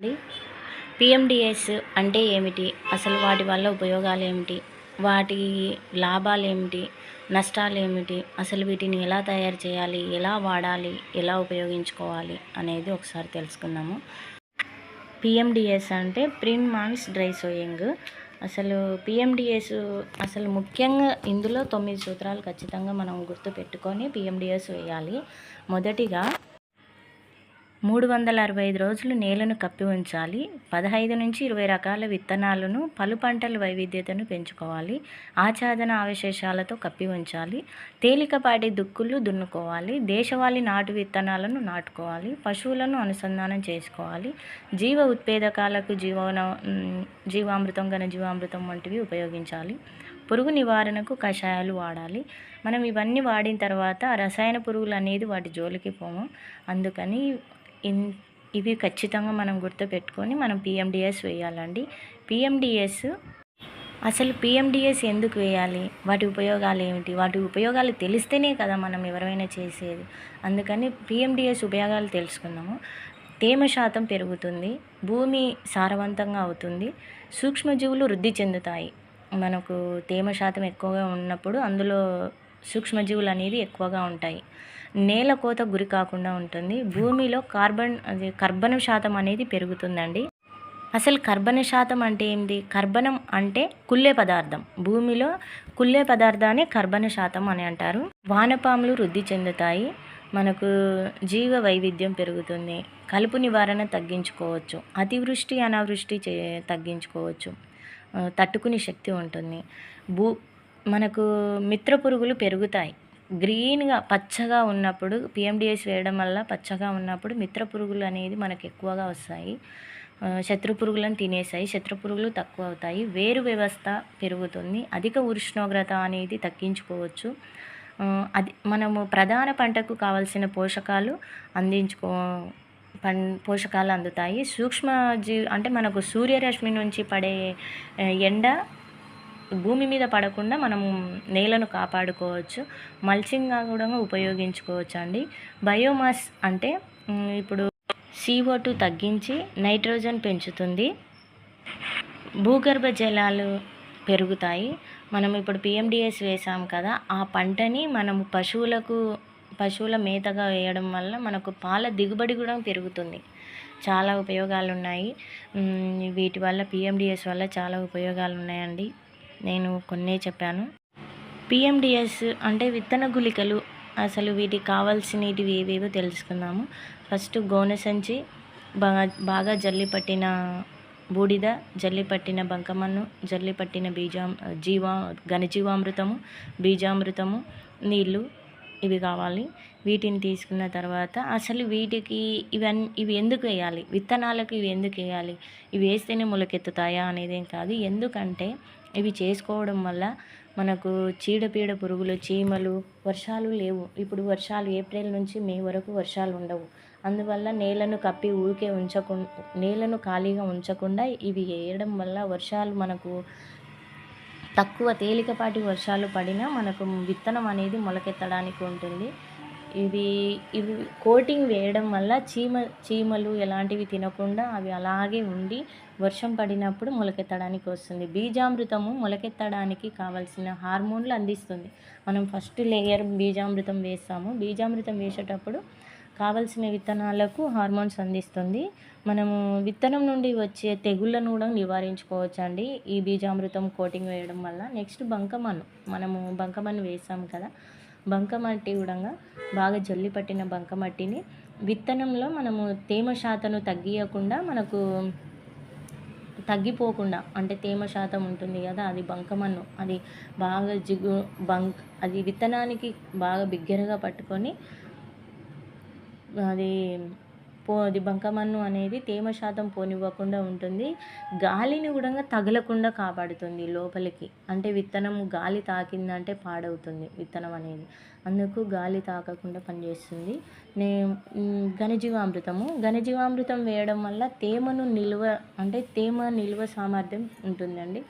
అండి. పిఎండిఎస్ అంటే ఏమిటి? అసలు వాటి వల్ల ఉపయోగాలు ఏమిటి? వాటి లాభాలు ఏమిటి? నష్టాలు ఏమిటి? అసలు వీటిని ఎలా తయారు చేయాలి? ఎలా వాడాలి? ఎలా ఉపయోగించుకోవాలి? అనేది ఒకసారి తెలుసుకుందాము. పిఎండిఎస్ అంటే ప్రిన్ మాన్స్ డ్రై సోయింగ్ అసలు పిఎండిఎస్ అసలు ముఖ్యంగా ఇందులో తొమ్మిది సూత్రాలు ఖచ్చితంగా మనం గుర్తుపెట్టుకొని పిఎండిఎస్ వేయాలి. మొదటిగా మూడు వందల అరవై ఐదు రోజులు నేలను కప్పి ఉంచాలి. పదహైదు నుంచి ఇరవై రకాల విత్తనాలను పలు పంటల వైవిధ్యతను పెంచుకోవాలి. ఆచ్ఛాదన అవశేషాలతో కప్పి ఉంచాలి. తేలికపాటి దుక్కులు దున్నుకోవాలి. దేశవాళీ నాటు విత్తనాలను నాటుకోవాలి. పశువులను అనుసంధానం చేసుకోవాలి. జీవ ఉత్పేదకాలకు జీవన జీవామృతం ఘన జీవామృతం వంటివి ఉపయోగించాలి. పురుగు నివారణకు కషాయాలు వాడాలి. మనం ఇవన్నీ వాడిన తర్వాత రసాయన పురుగులు అనేది వాటి జోలికి పోము. అందుకని ఇన్ ఇవి ఖచ్చితంగా మనం గుర్తుపెట్టుకొని మనం పిఎండిఎస్ వేయాలండి. పిఎండిఎస్ అసలు పిఎండిఎస్ ఎందుకు వేయాలి? వాటి ఉపయోగాలు ఏమిటి? వాటి ఉపయోగాలు తెలిస్తేనే కదా మనం ఎవరైనా చేసేది. అందుకని పిఎండిఎస్ ఉపయోగాలు తెలుసుకుందాము. తేమ శాతం పెరుగుతుంది భూమి సారవంతంగా అవుతుంది సూక్ష్మజీవులు వృద్ధి చెందుతాయి. మనకు తేమ శాతం ఎక్కువగా ఉన్నప్పుడు అందులో సూక్ష్మజీవులు అనేది ఎక్కువగా ఉంటాయి. నేల కోత గురి కాకుండా ఉంటుంది. భూమిలో కార్బన్ అది కర్బన శాతం అనేది పెరుగుతుందండి. అసలు కర్బన శాతం అంటే ఏంటి కర్బనం అంటే కుళ్ళే పదార్థం. భూమిలో కుళ్ళే పదార్థాన్ని కర్బన శాతం అని అంటారు. వానపాములు వృద్ధి చెందుతాయి. మనకు జీవ వైవిధ్యం పెరుగుతుంది. కలుపు నివారణ తగ్గించుకోవచ్చు. అతివృష్టి అనావృష్టి చే తగ్గించుకోవచ్చు. తట్టుకునే శక్తి ఉంటుంది. భూ మనకు మిత్ర పురుగులు పెరుగుతాయి. గ్రీన్గా పచ్చగా ఉన్నప్పుడు పిఎండిఎస్ వేయడం వల్ల పచ్చగా ఉన్నప్పుడు మిత్ర పురుగులు అనేది మనకు ఎక్కువగా వస్తాయి. శత్రు పురుగులను తినేసాయి శత్రు పురుగులు తక్కువ అవుతాయి వేరు వ్యవస్థ పెరుగుతుంది. అధిక ఉష్ణోగ్రత అనేది తగ్గించుకోవచ్చు. అది మనము ప్రధాన పంటకు కావలసిన పోషకాలు అందించుకో పం పోషకాలు అందుతాయి. సూక్ష్మ జీ అంటే మనకు సూర్యరశ్మి నుంచి పడే ఎండ భూమి మీద పడకుండా మనం నేలను కాపాడుకోవచ్చు మల్చింగ్గా కూడా ఉపయోగించుకోవచ్చు అండి బయోమాస్ అంటే ఇప్పుడు సిఓ టూ తగ్గించి నైట్రోజన్ పెంచుతుంది. భూగర్భ జలాలు పెరుగుతాయి. మనం ఇప్పుడు పిఎండిఎస్ వేసాం కదా ఆ పంటని మనం పశువులకు పశువుల మేతగా వేయడం వల్ల మనకు పాల దిగుబడి కూడా పెరుగుతుంది. చాలా ఉపయోగాలు ఉన్నాయి వీటి వల్ల పిఎండిఎస్ వల్ల చాలా ఉపయోగాలు ఉన్నాయండి నేను కొన్నే చెప్పాను. పిఎండిఎస్ అంటే విత్తన గుళికలు అసలు వీటికి కావాల్సినవి ఏవేవో తెలుసుకుందాము. ఫస్ట్ గోనె సంచి బాగా బాగా జల్లి పట్టిన బూడిద జల్లి పట్టిన బంకమన్ను జల్లి పట్టిన బీజాం జీవా ఘనజీవామృతము బీజామృతము నీళ్ళు ఇవి కావాలి. వీటిని తీసుకున్న తర్వాత అసలు వీటికి ఇవన్నీ ఇవి ఎందుకు వేయాలి? విత్తనాలకు ఇవి ఎందుకు వేయాలి? ఇవి వేస్తేనే మొలకెత్తుతాయా అనేదేం కాదు. ఎందుకంటే ఇవి చేసుకోవడం వల్ల మనకు చీడపీడ పురుగులు చీమలు వర్షాలు లేవు. ఇప్పుడు వర్షాలు ఏప్రిల్ నుంచి మే వరకు వర్షాలు ఉండవు. అందువల్ల నేలను కప్పి ఊరికే ఉంచకుండా నేలను ఖాళీగా ఉంచకుండా ఇవి వేయడం వల్ల వర్షాలు మనకు తక్కువ తేలికపాటి వర్షాలు పడినా మనకు విత్తనం అనేది మొలకెత్తడానికి ఉంటుంది. ఇవి ఇవి కోటింగ్ వేయడం వల్ల చీమ చీమలు ఎలాంటివి తినకుండా అవి అలాగే ఉండి వర్షం పడినప్పుడు మొలకెత్తడానికి వస్తుంది. బీజామృతము మొలకెత్తడానికి కావలసిన హార్మోన్లు అందిస్తుంది. మనం ఫస్ట్ లేయర్ బీజామృతం వేస్తాము. బీజామృతం వేసేటప్పుడు కావలసిన విత్తనాలకు హార్మోన్స్ అందిస్తుంది. మనము విత్తనం నుండి వచ్చే తెగుళ్ళను కూడా నివారించుకోవచ్చు అండి ఈ బీజామృతం కోటింగ్ వేయడం వల్ల. నెక్స్ట్ బంకమన్ను. మనము బంకమన్ను వేసాం కదా. బంకమట్టి కూడా బాగా జల్లి పట్టిన బంకమట్టిని విత్తనంలో మనము తేమ శాతను తగ్గియకుండా మనకు తగ్గిపోకుండా అంటే తేమ శాతం ఉంటుంది కదా అది బంకమన్ను. అది బాగా జిగు బంక్ అది విత్తనానికి బాగా బిగ్గరగా పట్టుకొని అది పో అది బంకమన్ను అనేది తేమ శాతం పోనివ్వకుండా ఉంటుంది. గాలిని కూడా తగలకుండా కాపాడుతుంది లోపలికి. అంటే విత్తనం గాలి తాకిందంటే పాడవుతుంది విత్తనం అనేది. అందుకు గాలి తాకకుండా పనిచేస్తుంది. నే ఘనజీవామృతము. ఘనజీవామృతం వేయడం వల్ల తేమను నిల్వ అంటే తేమ నిల్వ సామర్థ్యం ఉంటుందండి.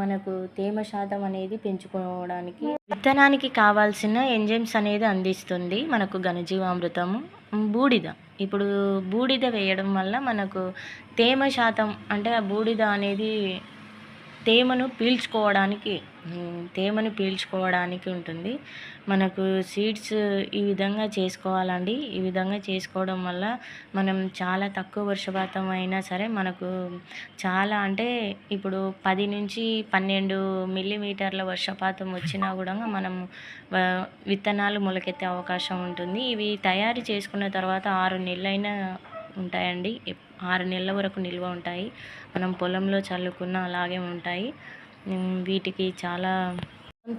మనకు తేమ శాతం అనేది పెంచుకోవడానికి విత్తనానికి కావాల్సిన ఎంజైమ్స్ అనేది అందిస్తుంది మనకు ఘనజీవామృతము. బూడిద. ఇప్పుడు బూడిద వేయడం వల్ల మనకు తేమ శాతం అంటే ఆ బూడిద అనేది తేమను పీల్చుకోవడానికి తేమను పీల్చుకోవడానికి ఉంటుంది. మనకు సీడ్స్ ఈ విధంగా చేసుకోవాలండి. ఈ విధంగా చేసుకోవడం వల్ల మనం చాలా తక్కువ వర్షపాతం అయినా సరే మనకు చాలా అంటే ఇప్పుడు పది నుంచి పన్నెండు మిల్లీమీటర్ల వర్షపాతం వచ్చినా కూడా మనం విత్తనాలు మొలకెత్తే అవకాశం ఉంటుంది. ఇవి తయారు చేసుకున్న తర్వాత ఆరు నెలలైనా ఉంటాయండి. ఆరు నెలల వరకు నిల్వ ఉంటాయి. మనం పొలంలో చల్లుకున్న అలాగే ఉంటాయి. వీటికి చాలా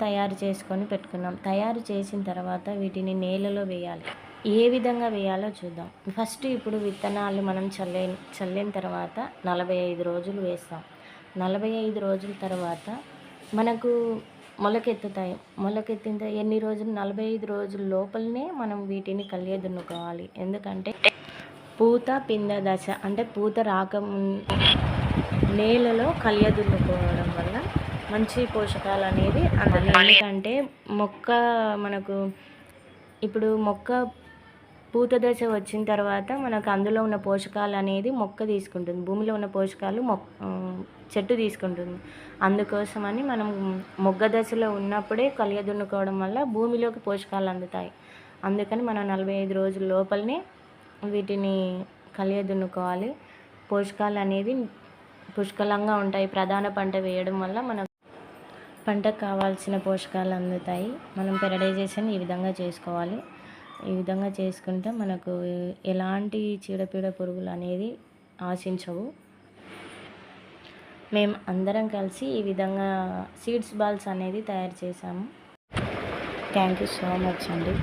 తయారు చేసుకొని పెట్టుకున్నాం. తయారు చేసిన తర్వాత వీటిని నేలలో వేయాలి. ఏ విధంగా వేయాలో చూద్దాం. ఫస్ట్ ఇప్పుడు విత్తనాలు మనం చల్లే చల్లిన తర్వాత నలభై ఐదు రోజులు వేస్తాం. నలభై ఐదు రోజుల తర్వాత మనకు మొలకెత్తుతాయి. మొలకెత్తిన ఎన్ని రోజులు? నలభై ఐదు రోజుల లోపలనే మనం వీటిని కలియ దున్నుకోవాలి ఎందుకంటే పూత పింద దశ అంటే పూత రాకముందు నేలలో కలియ దున్నుకోవడం వల్ల మంచి పోషకాలు అనేది అందాలి ఎందుకంటే మొక్క మనకు ఇప్పుడు మొక్క పూత దశ వచ్చిన తర్వాత మనకు అందులో ఉన్న పోషకాలు అనేది మొక్క తీసుకుంటుంది. భూమిలో ఉన్న పోషకాలు మొక్క చెట్టు తీసుకుంటుంది. అందుకోసమని మనం మొగ్గ దశలో ఉన్నప్పుడే కలియ దున్నుకోవడం వల్ల భూమిలోకి పోషకాలు అందుతాయి. అందుకని మనం నలభై ఐదు రోజుల లోపలనే వీటిని కలియదున్నుకోవాలి. పోషకాలు అనేది పుష్కలంగా ఉంటాయి. ప్రధాన పంట వేయడం వల్ల మన పంటకు కావాల్సిన పోషకాలు అందుతాయి. మనం పెరడైజేషన్ ఈ విధంగా చేసుకోవాలి. ఈ విధంగా చేసుకుంటే మనకు ఎలాంటి చీడపీడ పురుగులు అనేది ఆశించవు. మేము అందరం కలిసి ఈ విధంగా సీడ్స్ బాల్స్ అనేది తయారు చేసాము థ్యాంక్ యూ సో మచ్ అండి.